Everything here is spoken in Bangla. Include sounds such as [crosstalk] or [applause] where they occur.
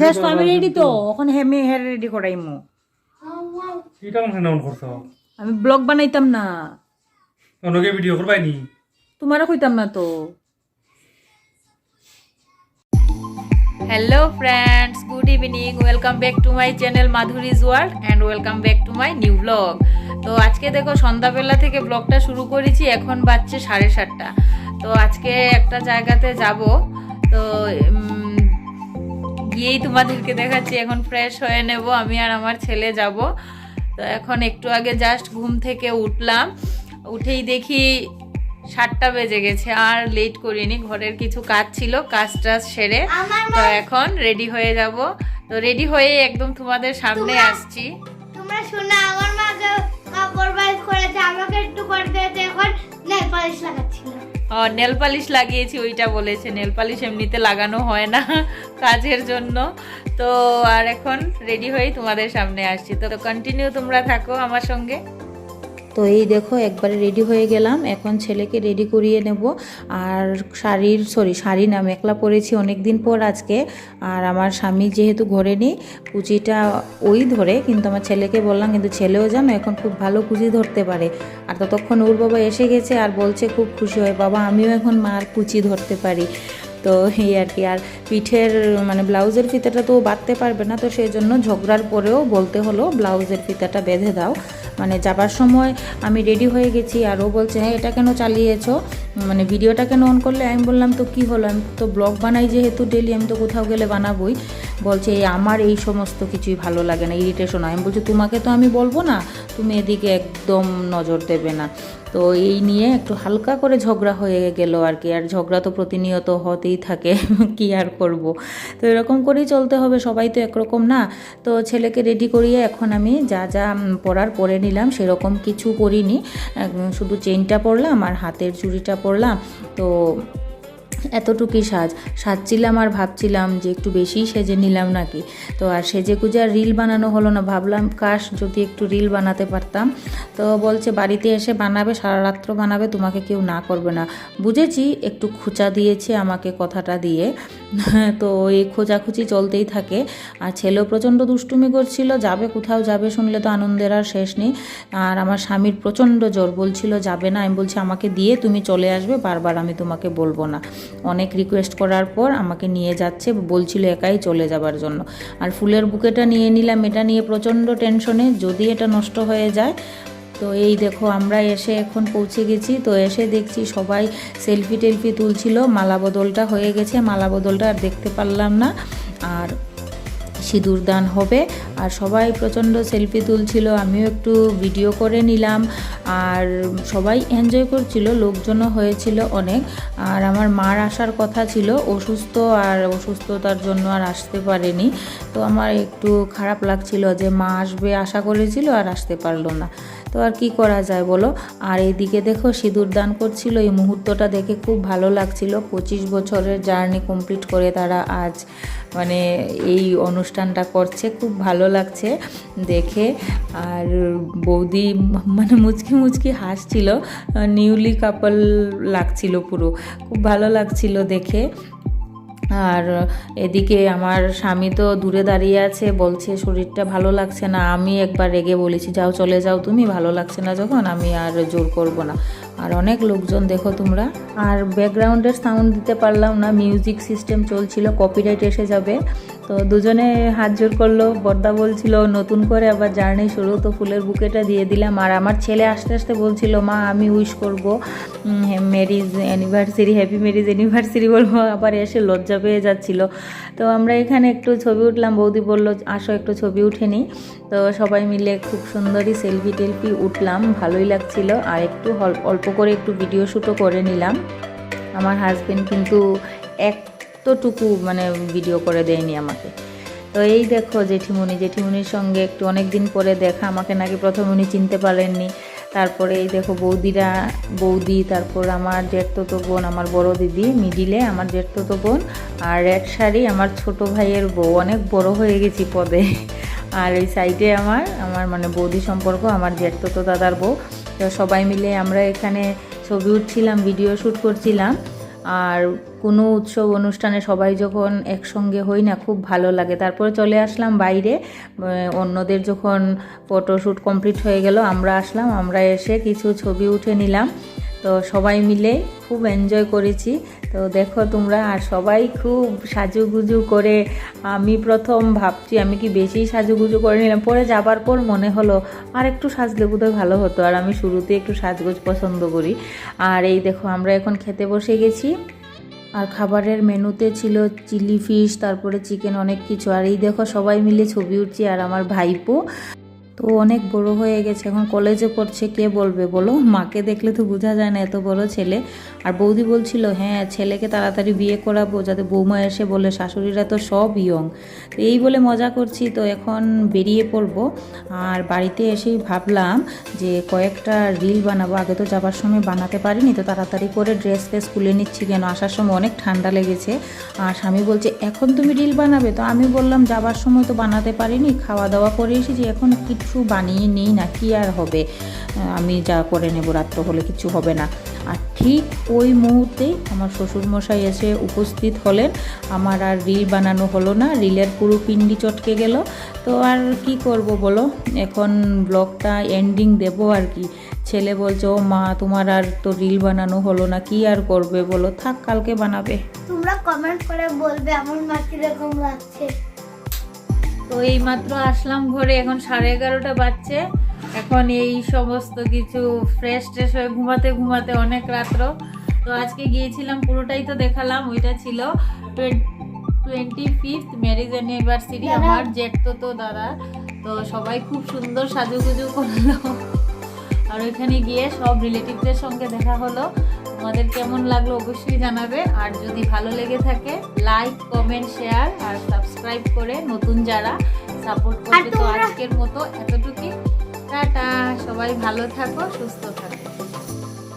শেষ তো আমি রেডি তো ওখানে হেমে হের রেডি করাইমু। এটা কোন নাম করছ? আমি ব্লগ বানাইতাম না। অনকে ভিডিও করবাই নি তোমারও কইতাম না তো। Hello friends good evening welcome back to my channel Madhuri's world and welcome back to my new vlog তো আজকে দেখো সন্ধ্যাবেলা থেকে ব্লগটা শুরু করেছি এখন বাজছে সাড়ে সাতটা। তো আজকে একটা জায়গাতে যাব। তো গিয়েই তোমাদেরকে দেখাচ্ছি এখন ফ্রেশ হয়ে নেব আমি আর আমার ছেলে যাব। তো এখন একটু আগে জাস্ট ঘুম থেকে উঠলাম উঠেই দেখি সাতটা বেজে গেছে আর লেট করিনি ঘরের কিছু কাজ ছিল কাজ টাজ সেরে তো এখন রেডি হয়ে যাব। তো রেডি হয়ে একদম তোমাদের সামনে আসছি। তোমরা শোনো আমার মা কাপড় বাইর করেছে আমাকে নেল পালিশ লাগিয়েছি, ওইটা বলেছে। নেল পালিশ এমনিতে লাগানো হয় না [laughs] কাজের জন্য। তো আর এখন রেডি হয়ে তোমাদের সামনে আসছি। তো কন্টিনিউ তোমরা থাকো আমার সঙ্গে। তো এই দেখো, একবারে রেডি হয়ে গেলাম। এখন ছেলেকে রেডি করিয়ে নেব। আর শাড়ির সরি শাড়ি না, মেখলা পরেছি অনেক দিন পর আজকে। আর আমার স্বামী যেহেতু ঘরে নেই, কুচিটা ওই ধরে, কিন্তু আমার ছেলেকে বললাম, কিন্তু ছেলেও জানো, এখন খুব ভালো কুচি ধরতে পারে। আর ততক্ষণ ওর বাবা এসে গেছে আর বলছে, খুব খুশি হয়। বাবা, আমিও এখন মার কুচি ধরতে পারি। তো এই আর কি। আর পিঠের মানে ব্লাউজের ফিতাটা তো বাঁধতে পারবে না, তো সেই জন্য ঝগড়ার পরেও বলতে হলো, ব্লাউজের ফিতাটা বেঁধে দাও। মানে যাবার সময় আমি রেডি হয়ে গেছি, আর ও বলছে হ্যাঁ এটা কেন চালিয়েছো? মানে ভিডিওটা কেন অন করলে? আমি বললাম, তো কি হলো? আমি তো ব্লগ বানাই যেহেতু ডেলি আমি তো কোথাও গেলে বানাবোই। বলছে, এই আমার এই সমস্ত কিছুই ভালো লাগে না ইরিটেশন হয়। আমি বলছি, তোমাকে তো আমি বলব না, তুমি এদিকে একদম নজর দেবে না। তো এই নিয়ে একটু হালকা করে ঝগড়া হয়ে গেল আর কি। আর ঝগড়া তো প্রতিনিয়ত হতেই থাকে, [laughs] কি আর করব? তো এরকম করেই চলতে হবে, সবাই তো একরকম না। তো ছেলেকে রেডি করিয়ে এখন আমি যা যা পরার পরে নিলাম, সেরকম কিছু করিনি শুধু চেনটা পরলাম আর হাতের চুড়িটা পরলাম তো এতটুকুই সাজ। সাজছিলাম আর ভাবছিলাম যে একটু বেশিই সেজে নিলাম নাকি। তো আর সেজে গুজে আর রিল বানানো হলো না। ভাবলাম, কাশ, যদি একটু রিল বানাতে পারতাম। তো বলছে, বাড়িতে এসে বানাবে, সারা রাত্র বানাবে, তোমাকে কেউ না করবে না। বুঝেছি, একটু খোঁচা দিয়েছে আমাকে কথাটা দিয়ে। তো এই খোঁচাখুচি চলতেই থাকে। আর ছেলেও প্রচণ্ড দুষ্টুমি করছিল, যাবে কোথাও, যাবে শুনলে তো আনন্দের আর শেষ নেই। আর আমার স্বামীর প্রচণ্ড জোর বলছিল, যাবে না। আমি বলছি, আমাকে দিয়ে তুমি চলে আসবে, বারবার আমি তোমাকে বলব না। অনেক রিকোয়েস্ট করার পর আমাকে নিয়ে যাচ্ছে, বলছিল একাই চলে যাবার জন্য। আর ফুলের বুকেটা নিয়ে নিলাম, এটা নিয়ে প্রচণ্ড টেনশনে যদি এটা নষ্ট হয়ে যায়, তো এই দেখো আমরা এসে এখন পৌঁছে গেছি। তো এসে দেখছি সবাই সেলফি টেলফি তুলছিল, মালা বদলটা হয়ে গেছে, মালা বদলটা আর দেখতে পারলাম না। আর সিঁদুর দান হবে। আর সবাই প্রচণ্ড সেলফি তুলছিল, আমিও একটু ভিডিও করে নিলাম। আর সবাই এনজয় করছিল, লোকজনও হয়েছিল অনেক। আর আমার মার আসার কথা ছিল অসুস্থ আর অসুস্থতার জন্য আর আসতে পারেনি। তো আমার একটু খারাপ লাগছিল যে মা আসবে আশা করেছিল আর আসতে পারল না। তো আর কি করা যায় বলো? আর এইদিকে দেখো সিঁদুর দান করছিল, এই মুহূর্তটা দেখে খুব ভালো লাগছিল। পঁচিশ বছরের জার্নি কমপ্লিট করে তারা আজ মানে এই অনুষ্ঠানটা করছে, খুব ভালো লাগছে দেখে। আর বৌদি [laughs] মানে মুচকি মুচকি হাসছিল, নিউলি কাপল লাগছিল পুরো, খুব ভালো লাগছিল দেখে। আর এদিকে আমার স্বামী তো দূরে দাঁড়িয়ে আছে, বলছে শরীরটা ভালো লাগছে না। আমি একবার রেগে বলেছি, যাও চলে যাও তুমি, ভালো লাগছে না যখন, আমি আর জোর করব না। আর অনেক লোকজন, দেখো তোমরা। আর ব্যাকগ্রাউন্ডের সাউন্ড দিতে পারলাম না মিউজিক সিস্টেম চলছিল কপিরাইট এসে যাবে। তো দুজনে হাত জোর করল, বর্দা বলছিল, নতুন করে আবার জার্নি শুরু। তো ফুলের বুকেটা দিয়ে দিলাম। আর আমার ছেলে আস্তে আস্তে বলছিল, মা, আমি উইশ করব marriage anniversary, happy marriage anniversary বলব। আবার এসে লজ্জা পেয়ে যাচ্ছিল। তো আমরা এখানে একটু ছবি উঠলাম। বৌদি বলল, আসো, একটু ছবি উঠে নিই তো সবাই মিলে খুব সুন্দরই সেলফি টেলফি উঠলাম। ভালোই লাগছিল। আর একটু অল্প করে একটু ভিডিও শ্যুটও করে নিলাম। আমার হাজবেন্ড কিন্তু এতটুকু মানে ভিডিও করে দেয়নি আমাকে। তো এই দেখো জেঠিমণি, জেঠিমণির সঙ্গে একটু অনেক দিন পরে দেখা, আমাকে নাকি প্রথম উনি চিনতে পারেননি। তারপরে এই দেখো বৌদিরা, বৌদি, তারপর আমার জেঠতো বোন, আমার বড় দিদি, মিডিলে আমার জেঠতো বোন, আর রেড শাড়ি আমার ছোট ভাইয়ের বউ। অনেক বড় হয়ে গেছি পদে। আর এই সাইডে আমার আমার মানে বৌদি সম্পর্ক, আমার জেঠতো দাদার বউ। তো সবাই মিলে আমরা এখানে ছবি উঠছিলাম ভিডিও শ্যুট করছিলাম। আর কোনো উৎসব অনুষ্ঠানে সবাই যখন একসঙ্গে হই না, খুব ভালো লাগে। তারপরে চলে আসলাম বাইরে। অন্যদের যখন ফটোশ্যুট কমপ্লিট হয়ে গেল, আমরা আসলাম, আমরা এসে কিছু ছবি উঠে নিলাম। তো সবাই মিলে খুব এনজয় করেছি। তো দেখো তোমরা, আর সবাই খুব সাজুগুজু করে, আমি প্রথম ভাবছি আমি কি বেশি সাজুগুজু করে নিলাম। পরে যাবার পর মনে হলো, আর একটু সাজলে বোধহয় ভালো হতো। আর আমি শুরুতে একটু সাজগোজ পছন্দ করি। আর এই দেখো, আমরা এখন খেতে বসে গেছি। আর খাবারের মেনুতে ছিল চিলি ফিশ, তারপরে চিকেন, অনেক কিছু। আর এই দেখো, সবাই মিলে ছবি উঠছি আর আমার ভাইপো। তো অনেক বড় হয়ে গেছে, এখন কলেজে পড়ছে, কে বলবে? বলো, মাকে দেখলে তো বোঝা যায় না এত বড় ছেলে। আর বৌদি বলছিল হ্যাঁ ছেলেকে তাড়াতাড়ি বিয়ে করাবো যাতে বৌমা এসে বলে, শাশুড়িরা তো সব ইয়ং তো এই বলে মজা করছি, তো এখন বেরিয়ে পড়ব। আর বাড়িতে এসেই ভাবলাম যে কয়েকটা রিল বানাবো। আগে তো যাবার সময় বানাতে পারিনি, তো তাড়াতাড়ি করে ড্রেস ফ্রেস খুলে নিচ্ছি কেন? আসার সময় অনেক ঠান্ডা লেগেছে। আর স্বামী বলছে, এখন তুমি রিল বানাবে? তো আমি বললাম, যাবার সময় তো বানাতে পারিনি খাওয়া দাওয়া করে এসেছি, এখন কিছু বানিয়ে নিই না কি আর হবে? আমি যা করে নেব রাত্র হলে কিছু হবে না। আর ঠিক ওই মুহূর্তেই আমার শ্বশুরমশাই এসে উপস্থিত হলেন। আমার আর রিল বানানো হলো না, রিলের পুরো পিন্ডি চটকে গেল। তো আর কি করব বলো? এখন ব্লগটা এন্ডিং দেবো আর কি। ছেলে বলছে মা, তোমার আর তো রিল বানানো হলো না, কি আর করবে বলো? থাক, কালকে বানাবে। তোমরা কমেন্ট করে বলবে আমার মা কীরকম লাগছে। তো এই মাত্র আসলাম ঘরে এখন সাড়ে এগারোটা বাজছে। এখন এই সমস্ত কিছু ফ্রেশ ট্রেশ হয়ে ঘুমাতে ঘুমাতে অনেক রাত্র। তো আজকে গিয়েছিলাম পুরোটাই তো দেখালাম ওইটা ছিল টোয়েন্টি ফিফথ ম্যারেজ অ্যানিভার্সারি। আমার জেঠতো তো দাদা। তো সবাই খুব সুন্দর সাজুগুজু করল। আর ওইখানে গিয়ে সব রিলেটিভদের সঙ্গে দেখা হলো। তোমাদের কেমন লাগল অবশ্যই জানাবে। আর যদি ভালো লেগে থাকে লাইক কমেন্ট শেয়ার আর সাবস্ক্রাইব করে নতুন যারা সাপোর্ট করবে। তো আজকের মতো এতটুকুই। টাটা সবাই ভালো থাকো সুস্থ থাকো।